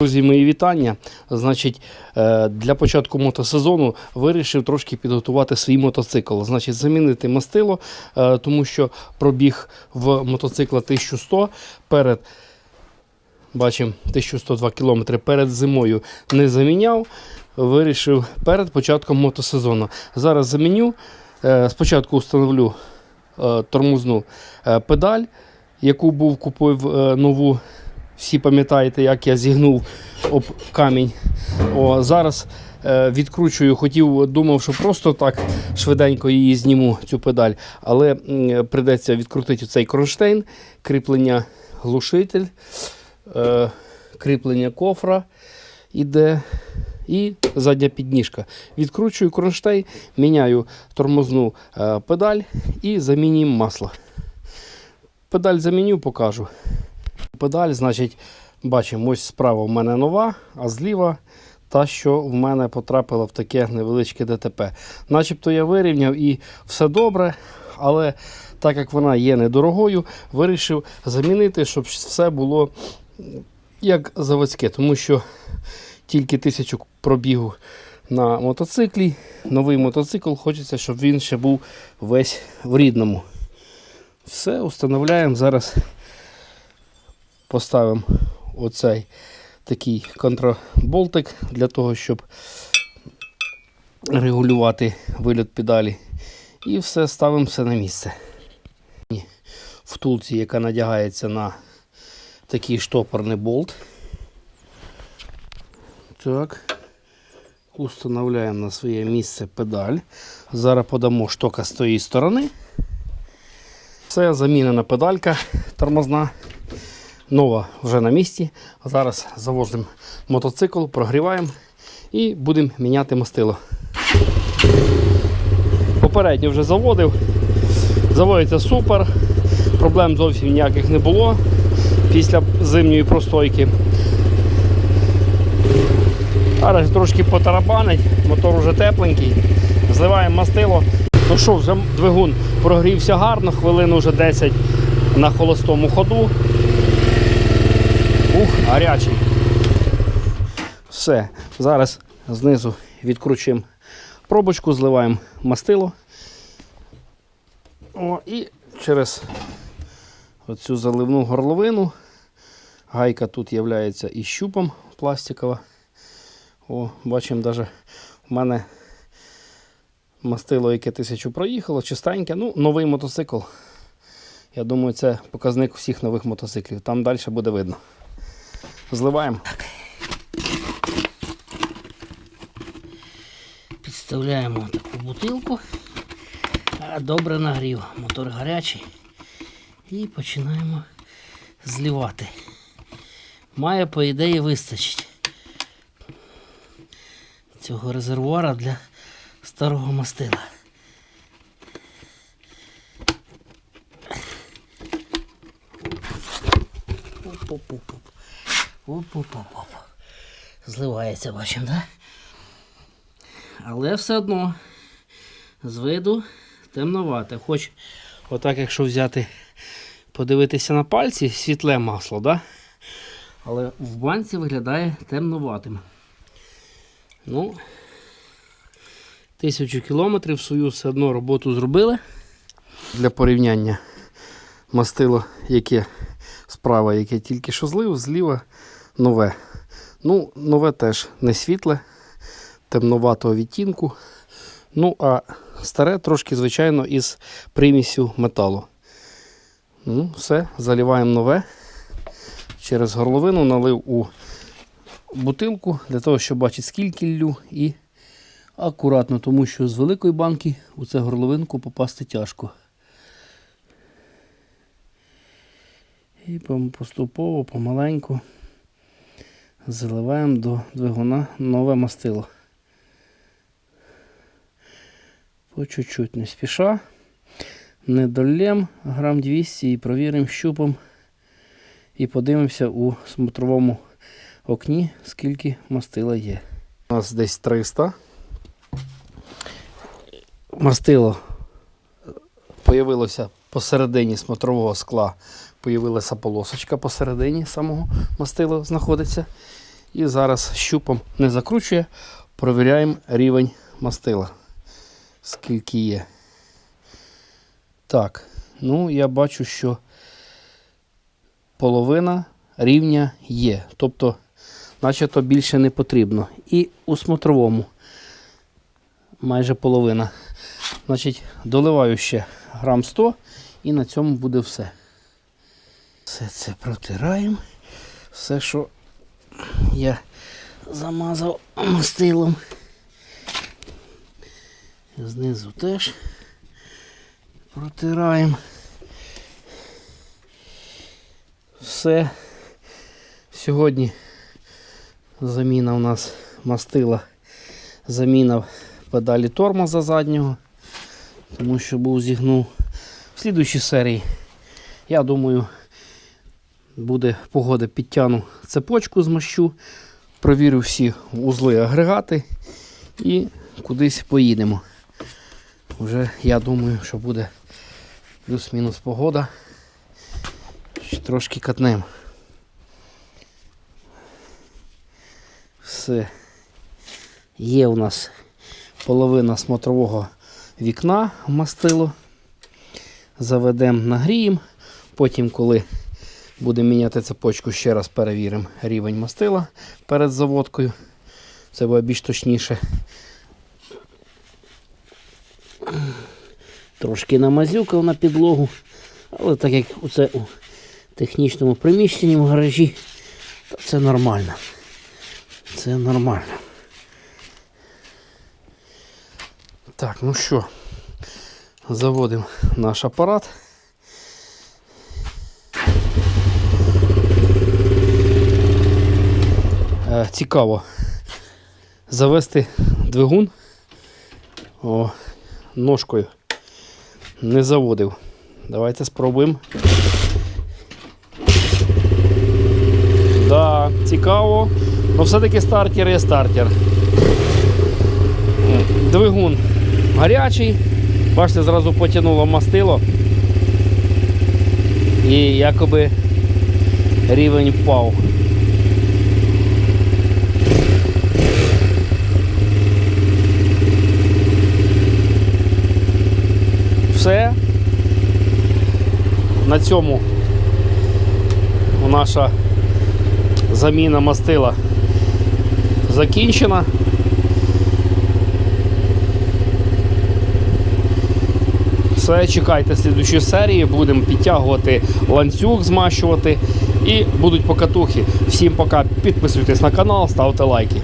Друзі, мої вітання. Значить, е, для початку мотосезону вирішив трошки підготувати свій мотоцикл. Значить, замінити мастило, е, тому що пробіг в мотоцикла 1100 перед. Бачимо 1102 км перед зимою не заміняв. Вирішив перед початком мотосезону. Зараз заміню. Е, Спочатку встановлю тормозну педаль, яку був купив нову. Всі пам'ятаєте, як я зігнув об камінь. О, зараз е, відкручую, хотів, думав, що просто так швиденько її зніму, цю педаль, але м, придеться відкрутити цей кронштейн, кріплення глушитель, е, кріплення кофра іде і задня підніжка. Відкручую кронштейн, міняю тормозну е, педаль і замінюємо масло. Педаль заміню, покажу. Педаль, значить, бачимо, ось справа в мене нова, а зліва та, що в мене потрапила в таке невеличке ДТП. Начебто я вирівняв і все добре, але так як вона є недорогою, вирішив замінити, щоб все було як заводське, тому що тільки тисячу пробігу на мотоциклі. Новий мотоцикл, хочеться, щоб він ще був весь в рідному. Все, встановляємо зараз поставимо оцей такий контраболтик для того, щоб регулювати вильот педалі. І все ставимо все на місце. Втулці, яка надягається на такий штопорний болт. Так. Установляємо на своє місце педаль. Зараз подамо штока з тої сторони. Все, замінена педалька тормозна. Нова вже на місці. Зараз завозимо мотоцикл, прогріваємо і будемо міняти мастило. Попередньо вже заводив. Заводиться супер. Проблем зовсім ніяких не було після зимньої простойки. Зараз трошки потарабанить, мотор вже тепленький. Зливаємо мастило. Ну що, вже двигун прогрівся гарно, хвилину вже 10 на холостому ходу. Ух, гарячий. Все. Зараз знизу відкручуємо пробочку, зливаємо мастило. О, і через оцю заливну горловину. Гайка тут є і щупом пластикова. О, бачимо, навіть у мене мастило, яке тисячу проїхало, чистеньке. Ну, новий мотоцикл. Я думаю, це показник всіх нових мотоциклів. Там далі буде видно. Зливаємо. Підставляємо таку бутилку. Добре нагрів. Мотор гарячий. І починаємо зливати. Має, по ідеї, вистачить цього резервуара для старого мастила. Оп-оп-оп-оп. Оп-оп-оп-оп. Зливається, бачимо, так? Але все одно з виду темновате. Хоч отак, якщо взяти, подивитися на пальці, світле масло, да? але в банці виглядає темноватим. Ну, тисячу кілометрів свою все одно роботу зробили. Для порівняння мастило, яке справа, яке тільки що злив, зліва нове. Ну, нове теж не світле, темноватого відтінку. Ну, а старе трошки, звичайно, із примісю металу. Ну, все, заливаємо нове. Через горловину налив у бутилку для того, щоб бачити, скільки ллю і акуратно, тому що з великої банки у цю горловинку попасти тяжко. І поступово, помаленьку заливаємо до двигуна нове мастило. По чуть-чуть не спіша. Не доллєм грам 200 і провіримо щупом. І подивимося у смотровому окні, скільки мастила є. У нас десь 300. Мастило появилося посередині смотрового скла, появилася полосочка посередині самого мастила знаходиться. І зараз щупом не закручує, провіряємо рівень мастила. Скільки є. Так, ну я бачу, що половина рівня є. Тобто, начебто більше не потрібно. І у смотровому майже половина. Значить, доливаю ще грам 100 і на цьому буде все. Все це протираємо. Все, що я замазав мастилом. Знизу теж протираємо. Все. Сьогодні заміна у нас мастила. Заміна педалі тормоза заднього, тому що був зігнув. В слідуючій серії, я думаю, буде погода, підтягну цепочку змащу, провірю всі узли агрегати і кудись поїдемо. Вже я думаю, що буде плюс-мінус погода. Трошки катнем. Все. Є у нас половина смотрового вікна мастило. Заведемо, нагріємо. Потім, коли будемо міняти цепочку, ще раз перевіримо рівень мастила перед заводкою. Це буде більш точніше. Трошки намазюкав на підлогу, але так як це у технічному приміщенні в гаражі, то це нормально. Це нормально. Так, ну що, заводимо наш апарат. Е, Цікаво завести двигун О, ножкою. Не заводив. Давайте спробуємо. Да, цікаво. Ну все-таки стартер є стартер. Двигун гарячий. Бачите, зразу потягнуло мастило. І якоби рівень впав. Все. На цьому наша заміна мастила закінчена. Все, чекайте слідчої серії, будемо підтягувати ланцюг, змащувати і будуть покатухи. Всім пока, підписуйтесь на канал, ставте лайки.